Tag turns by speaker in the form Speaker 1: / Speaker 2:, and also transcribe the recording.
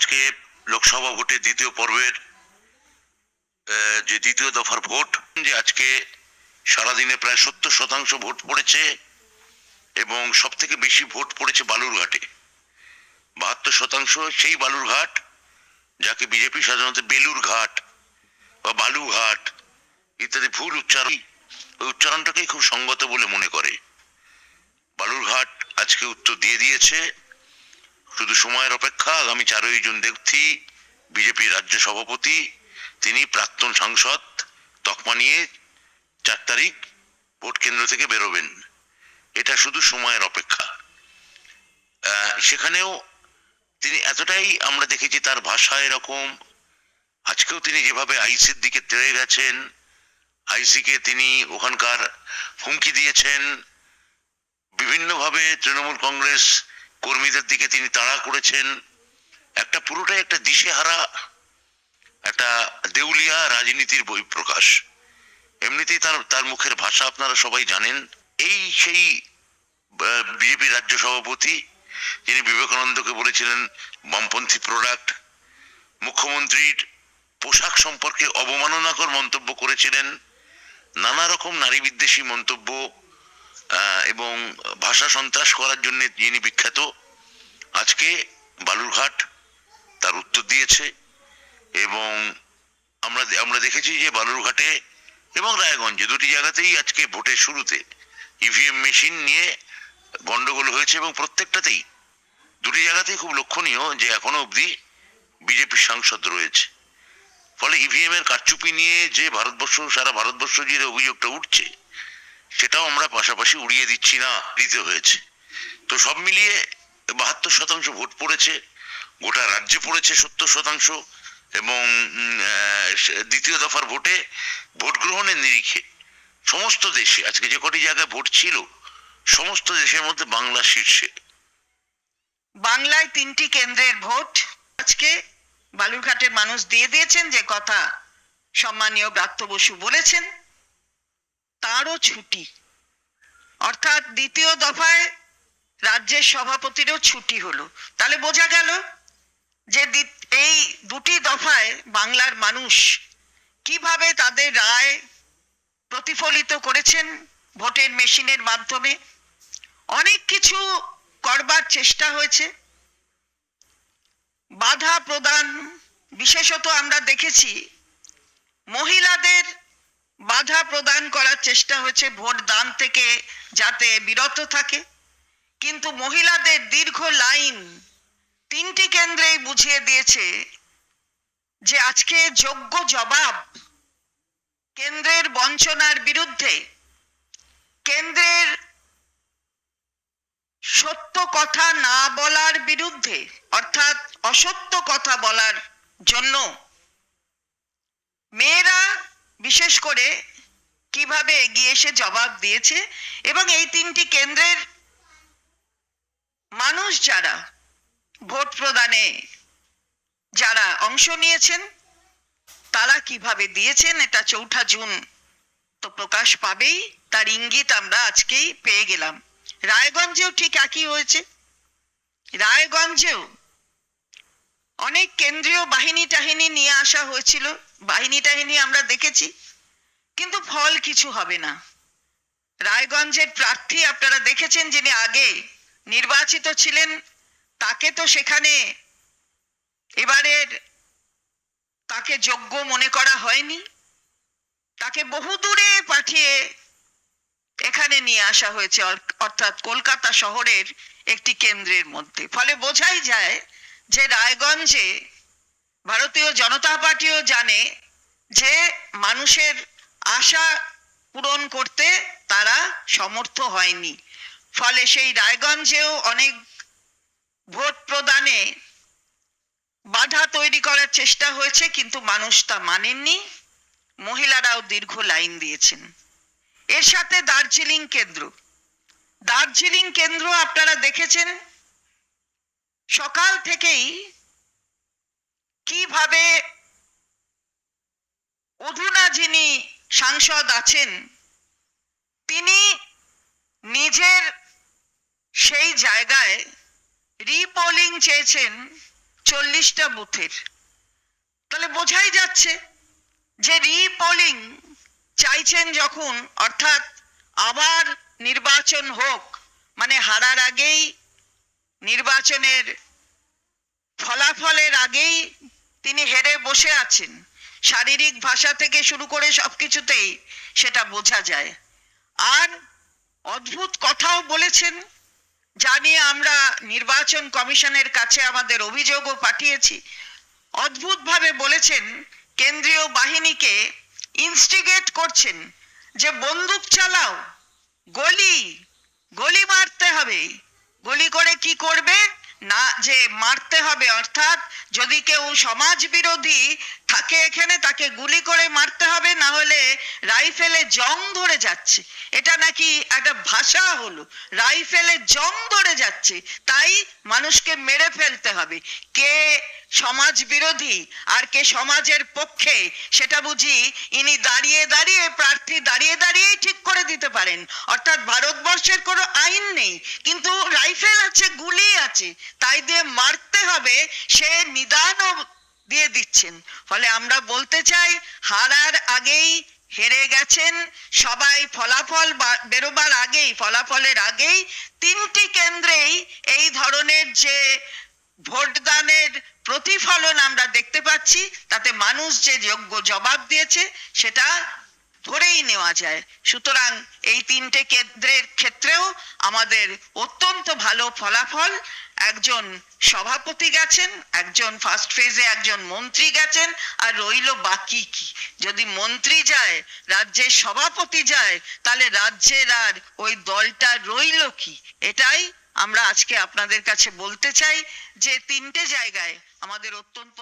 Speaker 1: আজকে লোকসভা ভোটের দ্বিতীয় পর্বের যে দ্বিতীয় দফার ভোট, যে আজকে সারাদিনে প্রায় সত্তর শতাংশ ভোট পড়েছে এবং সব থেকে বেশি ভোট পড়েছে বালুরঘাটে। বাহাত্তর শতাংশ সেই বালুরঘাট, যাকে বিজেপি সাধারণত বেলুর ঘাট বা বালুঘাট ইত্যাদি ভুল উচ্চারণ, ওই উচ্চারণটাকেই খুব সঙ্গত বলে মনে করে। বালুরঘাট আজকে উত্তর দিয়ে দিয়েছে। শুধু সময়ের অপেক্ষা, আগামী চারই জুন দেখছি বিজেপি রাজ্য সভাপতি, তিনি প্রাক্তন সাংসদ, তকমা নিয়ে চার তারিখ ভোট কেন্দ্র থেকে বেরোবেন। এটা শুধু সময়ের অপেক্ষা। সেখানেও তিনি এতটাই আমরা দেখেছি তার ভাষা এরকম। আজকেও তিনি যেভাবে আইসির দিকে তেড়ে গেছেন, আইসিকে তিনি ওখানকার হুমকি দিয়েছেন। বিভিন্নভাবে তৃণমূল কংগ্রেস কর্মীদের দিকে তিনি তাড়া করেছেন। একটা পুরোটাই একটা দিশেহারা, একটা দেউলিয়া রাজনীতির বই প্রকাশ এমনিতেই তার তার মুখের ভাষা আপনারা সবাই জানেন। এই সেই বিজেপি রাজ্য সভাপতি, যিনি বিবেকানন্দকে বলেছিলেন, বামপন্থী প্রোডাক্ট মুখ্যমন্ত্রীর পোশাক সম্পর্কে অবমাননাকর মন্তব্য করেছিলেন। নানা রকম নারী বিদ্বেষী মন্তব্য এবং ভাষা সন্ত্রাস করার জন্য যিনি বিখ্যাত, আজকে বালুরঘাট তার উত্তর দিয়েছে এবং আমরা আমরা দেখেছি যে বালুরঘাটে এবং রায়গঞ্জে দুটি জায়গাতেই আজকে ভোটের শুরুতে ইভিএম মেশিন নিয়ে গন্ডগোল হয়েছে এবং প্রত্যেকটাতেই দুটি জায়গাতেই খুব লক্ষণীয় যে এখনও অবধি বিজেপির সাংসদ রয়েছে। ফলে ইভিএম এর কারচুপি নিয়ে যে ভারতবর্ষ, সারা ভারতবর্ষ জুড়ে অভিযোগটা উঠছে সেটাও আমরা পাশাপাশি উড়িয়ে দিচ্ছি না, দিতে হয়েছে। তো সব মিলিয়ে বাহাত্তর শতাংশ ভোট পড়েছে, গোটা রাজ্যে পড়েছে সত্তর শতাংশ, এবং দ্বিতীয় দফার ভোটে ভোট গ্রহণের নিরিখে সমস্ত দেশে, আজকে যে কটি জায়গায় ভোট ছিল, সমস্ত দেশের মধ্যে বাংলা শীর্ষে।
Speaker 2: বাংলায় তিনটি কেন্দ্রের ভোট আজকে বালুরঘাটের মানুষ দিয়ে দিয়েছেন যে কথা সম্মানীয় ব্রাত্য বসু বলেছেন। তারও ছুটি। অর্থাৎ দ্বিতীয় দফায় রাজ্যের সভাপতিরও ছুটি হলো। তাহলে বোঝা গেল যে এই দুটি দফায় বাংলার মানুষ কীভাবে তাদের রায় প্রতিফলিত করেছেন ভোটের মেশিনের মাধ্যমে। অনেক কিছু করবার চেষ্টা হয়েছে। বাধা প্রদান, বিশেষত আমরা দেখেছি মহিলাদের বাধা প্রদান করার চেষ্টা হয়েছে ভোট দান থেকে যাতে বিরত থাকে। কিন্তু মহিলাদের দীর্ঘ লাইন তিনটি কেন্দ্রেই বুঝিয়ে দিয়েছে যে আজকে যোগ্য জবাব কেন্দ্রের বঞ্চনার বিরুদ্ধে। কেন্দ্রের সত্য কথা না বলার বিরুদ্ধে, অর্থাৎ অসত্য কথা বলার জন্য বিশেষ করে কীভাবে এগিয়ে এসে জবাব দিয়েছে এবং এই তিনটি কেন্দ্রের মানুষ যারা ভোট প্রদানে যারা অংশ নিয়েছেন, তারা কীভাবে দিয়েছেন এটা চৌঠা জুন তো প্রকাশ পাবেই। তার ইঙ্গিত আমরা আজকেই পেয়ে গেলাম। রায়গঞ্জেও ঠিক একই হয়েছে। রায়গঞ্জেও অনেক কেন্দ্রীয় বাহিনী টাহিনী নিয়ে আসা হয়েছিল। বাহিনী টাহিনী আমরা দেখেছি। কিন্তু ফল কিছু হবে না। রায়গঞ্জের প্রার্থী আপনারা দেখেছেন যিনি আগে নির্বাচিত ছিলেন, তাকে তো সেখানে এবারের তাকে যোগ্য মনে করা হয়নি। তাকে বহু দূরে পাঠিয়ে এখানে নিয়ে আসা হয়েছে অর্থাৎ কলকাতা শহরের একটি কেন্দ্রের মধ্যে। ফলে বোঝাই যায় যে রায়গঞ্জে ভারতীয় জনতা পার্টিও জানে যে মানুষের আশা পূরণ করতে তারা সমর্থ হয়নি। ফলে সেই রায়গঞ্জেও অনেক ভোট প্রদানে বাধা তৈরি করার চেষ্টা হয়েছে, কিন্তু মানুষ তা মানেননি। মহিলারাও দীর্ঘ লাইন দিয়েছেন। এর সাথে দার্জিলিং কেন্দ্র। দার্জিলিং কেন্দ্র আপনারা দেখেছেন, সকাল থেকেই কীভাবে অধুনা যিনি সাংসদ আছেন, তিনি নিজের সেই জায়গায় রিপোলিং চেয়েছেন চল্লিশটা বুথের। তাহলে বোঝাই যাচ্ছে যে রিপোলিং চাইছেন যখন, অর্থাৎ আবার নির্বাচন হোক মানে হারার আগেই নির্বাচনের ফলাফলের আগেই তিনি হেরে বসে আছেন। শারীরিক ভাষা থেকে শুরু করে সবকিছুতেই সেটা বোঝা যায়। আর অদ্ভুত কথাও বলেছেন, যা আমরা নির্বাচন কমিশনের কাছে আমাদের অভিযোগও পাঠিয়েছি। অদ্ভুতভাবে বলেছেন, কেন্দ্রীয় বাহিনীকে ইনস্টিগেট করছেন যে বন্দুক চালাও, গলি গলি মারতে হবে। গলি করে কি করবে? না, যে মারতে হবে, অর্থাৎ যদি কেউ সমাজ বিরোধী থাকে এখানে, তাকে গুলি করে মারতে হবে, না হলে রাইফেলে জং ধরে যাচ্ছে। এটা নাকি একটা ভাষা হলো, রাইফেলে জং ধরে যাচ্ছে, তাই মানুষকে মেরে ফেলতে হবে। কে সমাজ বিরোধী আর কে সমাজের পক্ষে, সেটা বুঝি ইনি দাঁড়িয়ে দাঁড়িয়ে, প্রার্থী দাঁড়িয়ে দাঁড়িয়েই ঠিক করে দিতে পারেন। অর্থাৎ ভারতবর্ষের কোনো আইন নেই, কিন্তু রাইফেল আছে, গুলি আছে, তাই দিয়ে মারতে হবে সে নিদানও দিয়ে দিচ্ছেন। ফলে আমরা বলতে চাই, হারার আগেই হেরে গেছেন। সবাই ফলাফল বেরোবার আগেই, ফলাফলের আগেই তিনটি কেন্দ্রেই এই ধরনের যে ভোটদানের প্রতিফলন আমরা দেখতে পাচ্ছি, তাতে মানুষ যে যোগ্য জবাব দিয়েছে, সেটা ধরেই নেওয়া যায়। সুতরাং এই তিনটে কেন্দ্রের ক্ষেত্রেও আমাদের অত্যন্ত ভালো ফলাফল। একজন সভাপতি গেছেন, একজন ফার্স্ট ফেজে একজন মন্ত্রী গেছেন, আর রইল বাকি কি? যদি মন্ত্রী যায়, রাজ্যের সভাপতি যায়, তাহলে রাজ্যের আর ওই দলটা রইল কি? এটাই আমরা আজকে আপনাদের কাছে বলতে চাই যে তিনটে জায়গায় আমাদের অত্যন্ত